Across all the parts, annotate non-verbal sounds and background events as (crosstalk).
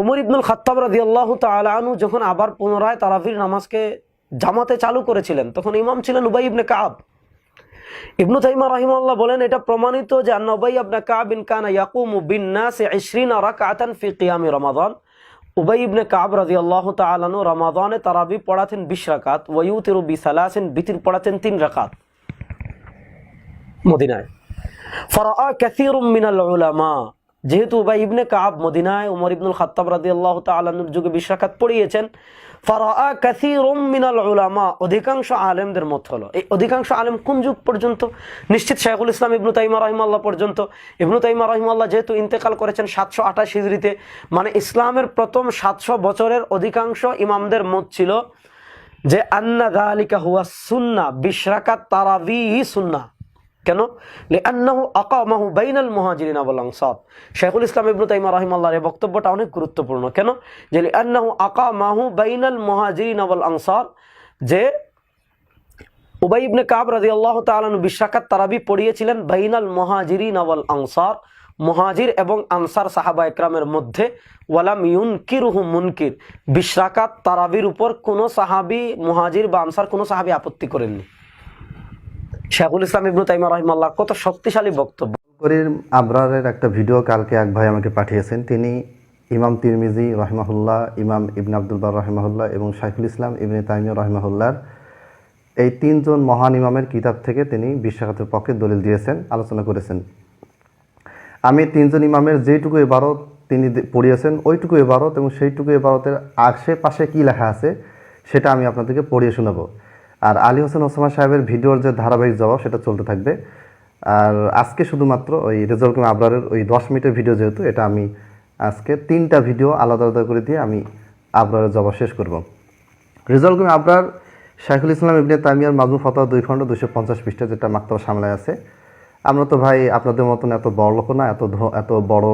উমর ইবনুল খাত্তাব রাজি আল্লাহ তালু যখন আবার পুনরায় তারাফির নামাজকে জামাতে চালু করেছিলেন, তখন ইমাম ছিলেন উবাই ইবনে কাব ইবনু তাইমা রাহিমাল্লাহ বলেন, এটা প্রমাণিত যে আন্না উবাই কাব ইন কানা ইয়াকুমু বিন নাস 20 রাকাতান ফি কিয়াম রমাদান। উবাই ইবনে কাব রাদিয়াল্লাহু তাআলা আনহু রমাদানে তারাবি পড়াতেন 20 রাকাত, ওয়া ইউতিরু বি সালাসিন বিতির পড়াতেন 3 রাকাত মদিনায়। ফরাআ কাসীরুম মিনাল উলামা। যেহেতু উবাই ইবনে কাব মদিনায় উমর ইবনুল খাত্তাব রাদিয়াল্লাহু তাআলা আনহুর যুগে 20 রাকাত পড়িয়েছেন, ফরাআ কাসীরুম মিনাল উলামা, অধিকাংশ আলেমদের মত হলো। এই অধিকাংশ আলেম কোন যুগ পর্যন্ত? নিশ্চিত শাইখুল ইসলাম ইবনু তাইমা রহিমাল্লাহ পর্যন্ত। ইবনু তাইমা রহিমাল্লাহ যেহেতু ইন্তেকাল করেছেন সাতশো আঠাশ হিজড়িতে মানে ইসলামের প্রথম সাতশো বছরের অধিকাংশ ইমামদের মত ছিল যে আন্না দালিকা হুয়া সুন্না, বিশরাকাত তারাবি সুন্না। কেন? লিআন্নাহু আকামাহু বাইনাল মুহাজিরিন ওয়াল আনসার। শাইখুল ইসলাম ইবনু তাইমা রাহিমাল্লাহর এই বক্তব্যটা অনেক গুরুত্বপূর্ণ। কেন? যে লিআন্নাহু আকামাহু বাইনাল মুহাজিরিন ওয়াল আনসার, যে উবাই ইবনে কাব রাদিয়াল্লাহু তাআলা আনহু বিশরাকাত তারাবি পড়িয়েছিলেন বাইনাল মুহাজিরিন ওয়াল আনসার। মুহাজির এবং আনসার সাহাবা একরামের মধ্যে ওয়ালাম ইউনকিরুহু মুনকির। বিশরাকাত তারাবির উপর কোনো সাহাবী মুহাজির বা আনসার কোনো সাহাবী আপত্তি করেননি। শেখুল ইসলাম ইবনু তাইমা রহিমাল্লাহ কত শক্তিশালী বক্তব্য। করির আবরারের একটা ভিডিও কালকে এক ভাই আমাকে পাঠিয়েছেন। তিনি ইমাম তিরমিজি রহমাহুল্লাহ, ইমাম ইবন আব্দুল বার রহমাহুল্লাহ এবং শাইখুল ইসলাম ইবনে তাইমিয়া রহমাহুল্লাহর এই তিনজন মহান ইমামের কিতাব থেকে তিনি বিশ্বাঘাতের পক্ষে দলিল দিয়েছেন, আলোচনা করেছেন। আমি তিনজন ইমামের যেইটুকু এবারত তিনি পড়িয়েছেন, ওইটুকু এবারত এবং সেইটুকু এবারতের আশেপাশে কি লেখা আছে সেটা আমি আপনাদেরকে পড়িয়ে শোনাবো। আর আলী হোসেন ওসমান সাহেবের ভিডিওর যে ধারাবাহিক জবাব, সেটা চলতে থাকবে। আর আজকে শুধুমাত্র ওই রেজাল্ট কুমার আবরারের ওই দশ মিনিটের ভিডিও যেহেতু, এটা আমি আজকে তিনটা ভিডিও আলাদা আলাদা করে দিয়ে আমি আবরারের জবাব শেষ করব। রেজাল্ট কুমার আবরার শাইখুল ইসলাম ইবনে তামিয়ার মাজু ফতোয়া দুই খণ্ড দুশো পঞ্চাশ পৃষ্ঠা, যেটা মাক্তবা সামলায় আছে। আমরা তো ভাই আপনাদের মতন এত বড় লোক না, এত এত বড়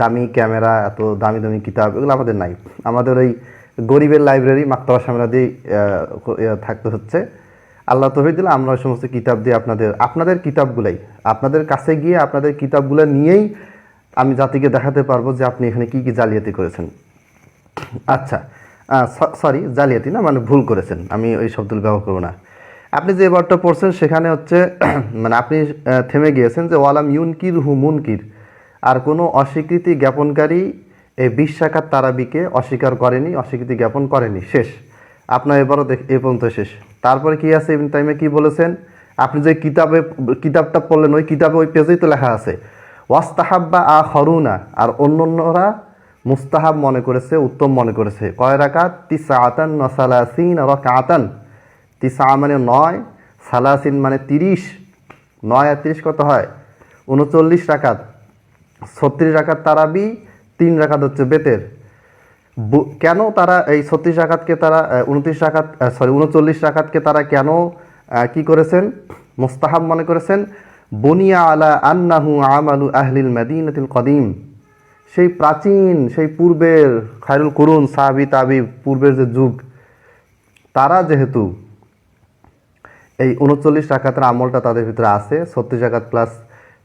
দামি ক্যামেরা, এত দামি দামি কিতাব, এগুলো আমাদের নাই। আমাদের ওই গরিবের লাইব্রেরি মাক্তবা সামলা দিয়ে থাকতে হচ্ছে। আল্লাহ তহিদ আমরা ওই সমস্ত কিতাব দিয়ে আপনাদের আপনাদের কিতাবগুলাই, আপনাদের কাছে গিয়ে আপনাদের কিতাবগুলো নিয়েই আমি জাতিকে দেখাতে পারব যে আপনি এখানে কি কি জালিয়াতি করেছেন। আচ্ছা সরি জালিয়াতি না মানে ভুল করেছেন। আমি ওই শব্দগুলো ব্যবহার করব না। আপনি যে এবারটা পড়ছেন, সেখানে হচ্ছে (clears throat) মানে আপনি থেমে গিয়েছেন যে ওয়ালাম ইউনকির হু মুনকির, আর কোনো অস্বীকৃতি জ্ঞাপনকারী এই বিশ শাখার তারাবিকে অস্বীকার করেনি, অস্বীকৃতি জ্ঞাপন করেনি। শেষ। আপনার এবারও দেখ এ পর্যন্ত শেষ। তারপরে কি আছে? ইবন টাইমে কি বলেছেন? আপনি যে কিতাবে, কিতাবটা পড়লেন, ওই কিতাবে ওই পেজেই তো লেখা আছে। ওয়াস্তাহাব্বা আ হরুনা আর অন্য অন্যরা মুস্তাহাব মনে করেছে, উত্তম মনে করেছে। কয় রাকাত? তিসা আতান নসালাসিন রাকাতান। তিসা মানে নয়, সালাসিন মানে তিরিশ। নয় আর তিরিশ কত হয়? উনচল্লিশ রাকাত। ছত্রিশ রাকাত তারাবি তিন রাকাত হচ্ছে বেতের। কেন তারা এই ছত্রিশ রাকাতকে তারা উনত্রিশ রাকাত সরি উনচল্লিশ রাকাতকে তারা কেন কি করেছেন? মোস্তাহাব মনে করেছেন বনিয়া আলা আন্নাহু আমালু আহলিল মাদিনাতিল কদিম। সেই প্রাচীন, সেই পূর্বের খায়রুল করুন, সাহাবি তাবি পূর্বের যে যুগ, তারা যেহেতু এই উনচল্লিশ রাকাতের আমলটা তাদের ভিতরে আছে, ছত্রিশ রাকাত প্লাস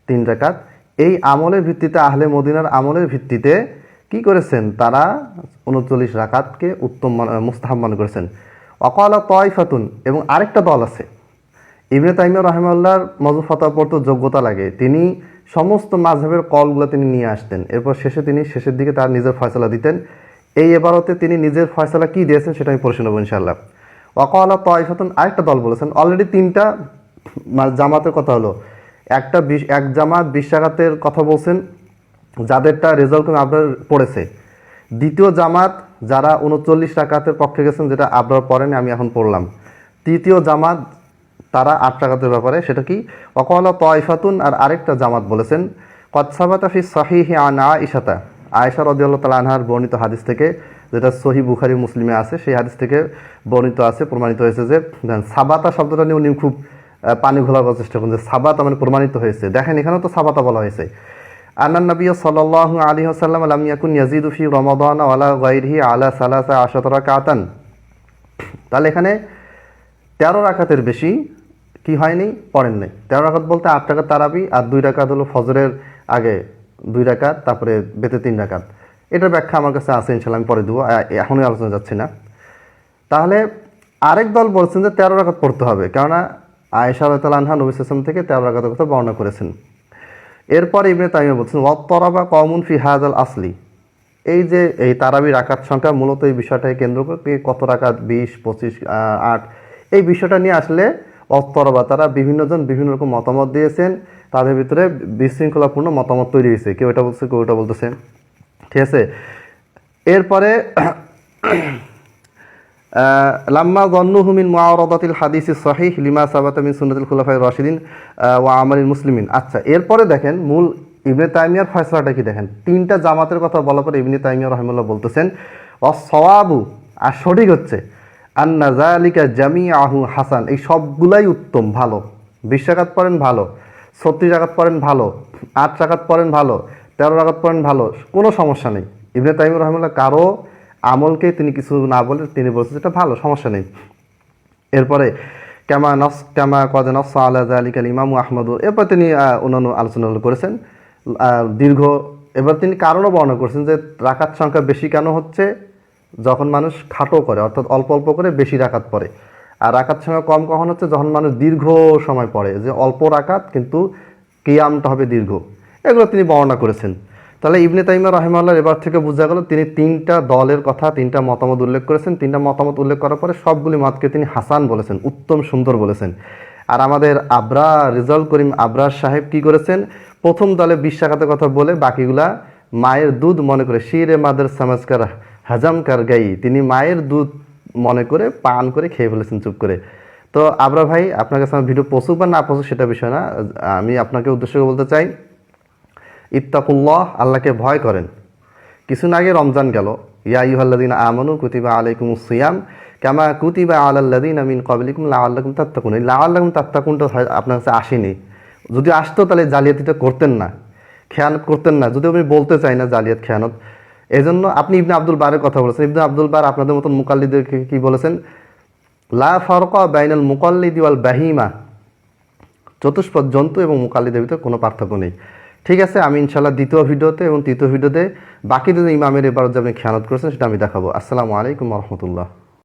তিন রাকাত এই আমলের ভিত্তিতে, আহলে মদিনার আমলের ভিত্তিতে কি করেছেন? তারা উনচল্লিশ রাকাতকে উত্তম মুস্তাহাব মনে করেছেন। অকালা তয়ফাতুন এবং আরেকটা দল আছে। ইবনে তাইমিয়া রহমাল্লাহর মজু পড়তে যোগ্যতা লাগে। তিনি সমস্ত মাঝহের কলগুলো তিনি নিয়ে আসতেন। এরপর শেষে তিনি শেষের দিকে তার নিজের ফয়সলা দিতেন। এই এবারতে তিনি নিজের ফয়সলা কি দিয়েছেন সেটা আমি পড়ে শোনাবো ইনশাল্লাহ ওয়াকালা তয়ফাতুন আরেকটা দল বলেছেন। অলরেডি তিনটা জামাতের কথা হলো। একটা এক জামাত বিশ কথা বলছেন, যাদেরটা রেজাল্ট আপনার পড়েছে। দ্বিতীয় জামাত যারা উনচল্লিশ রাকাতের পক্ষে গেছেন, যেটা আপনার পড়েন, আমি এখন পড়লাম। তৃতীয় জামাত তারা আট টাকাতের ব্যাপারে, সেটা কি? অকলা তয়ফাতুন আর আরেকটা জামাত বলেছেন কৎসাবাতা ফি সাহিহি আনা ইশাতা আয়েশা রদিয়াল্লাহ তালা আনহার বর্ণিত হাদিস থেকে, যেটা সহি বুখারি মুসলিমে আছে, সেই হাদিস থেকে বর্ণিত আছে, প্রমাণিত হয়েছে যে সাবাতা শব্দটা নিয়ে উনি খুব পানি ঘোলাবার চেষ্টা করুন যে সাবাতা মানে প্রমাণিত হয়েছে। দেখেন, এখানেও তো সাবাতা বলা হয়েছে। আন্নান নবী সাল্লাল্লাহু আলাইহি ওয়াসাল্লাম লাম ইয়াকুন ইয়াজিদু ফি রমাদান ওয়ালা গায়রিহি আলা সালাসা আশাতরা কাতান তাহলে এখানে তেরো রাকাতের বেশি কি হয়নি? পড়েন নাই। তেরো রাকাত বলতে আট টাকা তারাবি আর দুই রাকাত হলো ফজরের আগে দুই রাকাত, তারপরে বেতে তিন রাকাত। এটার ব্যাখ্যা আমার কাছে আছে ইনশাল্লাহ আমি পরে দেবো। এখনই আলোচনা যাচ্ছি না। তাহলে আরেক দল বলছেন যে তেরো রাকাত পড়তে হবে। কেননা আয়েশা রাতাল আনহা নবী সালাম থেকে তেরো রাকাতের কথা বর্ণনা করেছেন। এরপরে ইবনে তাইমিয়া বলছেন ওয়াত্তরাবা কমন ফি হাজাল আসলি। এই যে, এই তারাবি রাকাত সংখ্যা মূলত এই বিষয়টাকে কেন্দ্র করে কত রাকাত, বিশ, পঁচিশ আট, এই বিষয়টা নিয়ে আসলে অত্তরবা তারা বিভিন্নজন বিভিন্ন রকম মতামত দিয়েছেন। তাদের ভিতরে বিশৃঙ্খলাপূর্ণ মতামত তৈরি হয়েছে। কেউ এটা বলছে, কেউ এটা বলতেছে। ঠিক আছে? এরপরে লাম্মা জন্নুহু মিন মুআরাদাতিল হাদিস সহিহ লিমা সাবাতা মিন সুন্নাতুল খুলাফায়ে রাশিদিন ওয়া আমালিল মুসলিমিন। আচ্ছা এরপরে দেখেন মূল ইবনে তাইমিয়ার ফয়সালাটা কি দেখেন? তিনটা জামাতের কথা বলার পরে ইবনে তাইমিয়া রহমুল্লাহ বলতেছেন অসওয়াবু আর সঠিক হচ্ছে, আন্না জালিকা জামি আহু হাসান এই সবগুলাই উত্তম, ভালো। বিশ রাকাত পড়েন ভালো, ছত্রিশ রাকাত পড়েন ভালো, আট রাকাত পড়েন ভালো, তেরো রাকাত পড়েন ভালো, কোনো সমস্যা নেই। ইবনে তাইমুর রহমুল্লাহ কারও আমলকে তিনি কিছু না বলে তিনি বলছেন এটা ভালো, সমস্যা নেই। এরপরে ক্যামা নস ক্যামা কদে নস আল্লাহ আল ইমাম আহমদ। এরপর তিনি অন্যান্য আলোচনাগুলো করেছেন। দীর্ঘ, এবার তিনি কারণও বর্ণনা করেছেন যে রাকাত সংখ্যা বেশি কেন হচ্ছে? যখন মানুষ খাটো করে, অর্থাৎ অল্প অল্প করে বেশি রাকাত পড়ে। আর রাকাত সংখ্যা কম কখন হচ্ছে? যখন মানুষ দীর্ঘ সময় পড়ে। যে অল্প রাকাত, কিন্তু কিয়ামটা হবে দীর্ঘ। এগুলো তিনি বর্ণনা করেছেন। তাহলে ইবনে তাইমা রহমাল্লাহ এবার থেকে বোঝা গেল তিনি তিনটা দলের কথা, তিনটা মতামত উল্লেখ করেছেন। তিনটা মতামত উল্লেখ করার পরে সবগুলি মতকে তিনি হাসান বলেছেন, উত্তম সুন্দর বলেছেন। আর আমাদের আবরা রিজাল করিম আবরার সাহেব কি করেছেন? প্রথম দলে বিশ্বাঘাতের কথা বলে বাকিগুলা মায়ের দুধ মনে করে, শিরে মাদের সামাজকার হাজামকার গাই তিনি মায়ের দুধ মনে করে পান করে খেয়ে ফেলেছেন চুপ করে। তো আবরা ভাই, আপনার কাছে আমার ভিডিও পশুক বা না পশুক সেটা বিষয় না, আমি আপনাকে উদ্দেশ্য বলতে চাই ইত্তাকুল্লাহ, আল্লাহকে ভয় করেন। কিছুদিন আগে রমজান গেল। ইয়া ইউহাল্লাদিন আমানু কুতিবা আলাইকুম সিয়াম কামা কুতিবা আলাল্লাদিন আমিন কবলিকুম লা আল্লাকুম তাত্তাকুন। এই লা আল্লাকুম তাত্তাকুনটা আপনার কাছে আসেনি। যদি আসতো তাহলে জালিয়াতিটা করতেন না, খেয়ানত করতেন না। যদি আমি বলতে চাই না জালিয়াত, খেয়ানত এই জন্য আপনি ইবনে আব্দুল বারের কথা বলেছেন। ইবনে আব্দুল বার আপনাদের মতন মুকাল্লিদেরকে কি বলেছেন? লা ফারকা বাইনাল মুকাল্লিদি ওয়াল বাহিমা। চতুষ্পদ জন্তু এবং মুকাল্লিদের ভিতরে কোনো পার্থক্য নেই। ঠিক আছে, আমি ইনশাল্লাহ দ্বিতীয় ভিডিওতে এবং তৃতীয় ভিডিওতে বাকি দুজন ইমামের এবার যে আপনি খেয়ানত করেছেন সেটা আমি দেখাবো। আসসালামু আলাইকুম রহমতুল্লাহ।